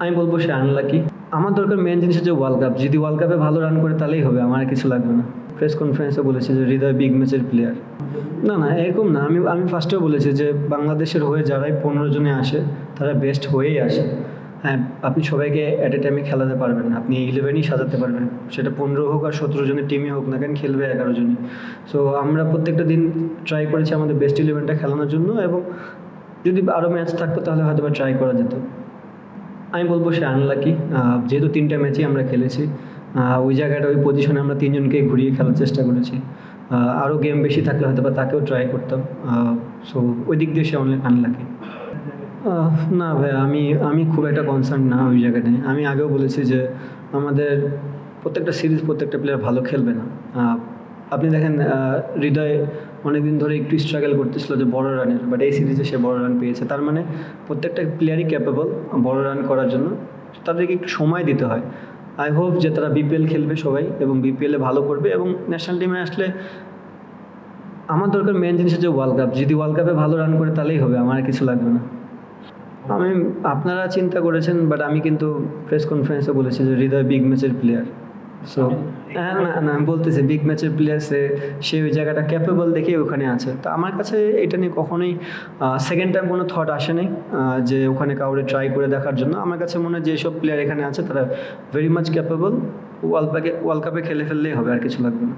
আমি বলব সে আনলাকি আমার দরকার মেন জিনিস হচ্ছে ওয়ার্ল্ড কাপ যদি ওয়ার্ল্ড কাপে ভালো রান করে তাহলেই হবে, আমার কিছু লাগবে না। প্রেস কনফারেন্সে বলেছে যে হৃদয় বিগ ম্যাচের প্লেয়ার না না, এরকম না। আমি আমি ফার্স্টেও বলেছি যে বাংলাদেশের হয়ে যারাই পনেরো জনে আসে, তারা বেস্ট হয়েই আসে। হ্যাঁ আপনি সবাইকে অ্যাট এ টাইমে খেলাতে পারবেন না। আপনি ইলেভেনই সাজাতে পারবেন। সেটা পনেরো হোক আর সতেরো জনের টিমই হোক না কেন, খেলবে এগারো জনই। সো আমরা প্রত্যেকটা দিন ট্রাই করেছি আমাদের বেস্ট ইলেভেনটা খেলানোর জন্য এবং যদি আরও ম্যাচ থাকতো তাহলে হয়তো বা ট্রাই করা যেত। আমি বলব সে আনলাকি যেহেতু তিনটা ম্যাচই আমরা খেলেছি ওই জায়গাটা, ওই পজিশনে আমরা তিনজনকে ঘুরিয়ে খেলার চেষ্টা করেছি। আরও গেম বেশি থাকলে হয়তো বা তাকেও ট্রাই করতাম। সো ওই দিক দিয়ে সে অনলাইন আনলাকি না ভাই আমি আমি খুব একটা কনসার্ন না ওই জায়গাটায় আমি আগেও বলেছি যে, আমাদের প্রত্যেকটা সিরিজ প্রত্যেকটা প্লেয়ার ভালো খেলবে না। আপনি দেখেন হৃদয় অনেকদিন ধরে একটু স্ট্রাগল করতেছিল যে বড় রানের বাট এই সিরিজে সে বড় রান পেয়েছে। তার মানে প্রত্যেকটা প্লেয়ারই ক্যাপেবল বড় রান করার জন্য। তাদেরকে একটু সময় দিতে হয়। আই হোপ যে তারা বিপিএল খেলবে সবাই এবং বিপিএলে ভালো করবে এবং ন্যাশনাল টিমে আসলে আমার দরকার মেন জিনিস হচ্ছে ওয়ার্ল্ড কাপ যদি ওয়ার্ল্ড কাপে ভালো রান করে তাহলেই হবে, আমার কিছু লাগবে না। আমি, আপনারা চিন্তা করেছেন বাট আমি কিন্তু প্রেস কনফারেন্সে বলেছি যে হৃদয় বিগ ম্যাচের প্লেয়ার সো হ্যাঁ না না, আমি বলতেছি বিগ ম্যাচের প্লেয়ার সে ওই জায়গাটা ক্যাপেবল দেখে ওখানে আছে। তো আমার কাছে এটা নিয়ে কখনোই সেকেন্ড টাইম কোনো থট আসেনি যে ওখানে কাউরে ট্রাই করে দেখার জন্য। আমার কাছে মনে হয় যেসব প্লেয়ার এখানে আছে, তারা ভেরি মাচ ক্যাপেবল ওয়ার্ল্ড কাপে ওয়ার্ল্ড কাপে খেলে ফেললেই হবে, আর কিছু লাগবে না।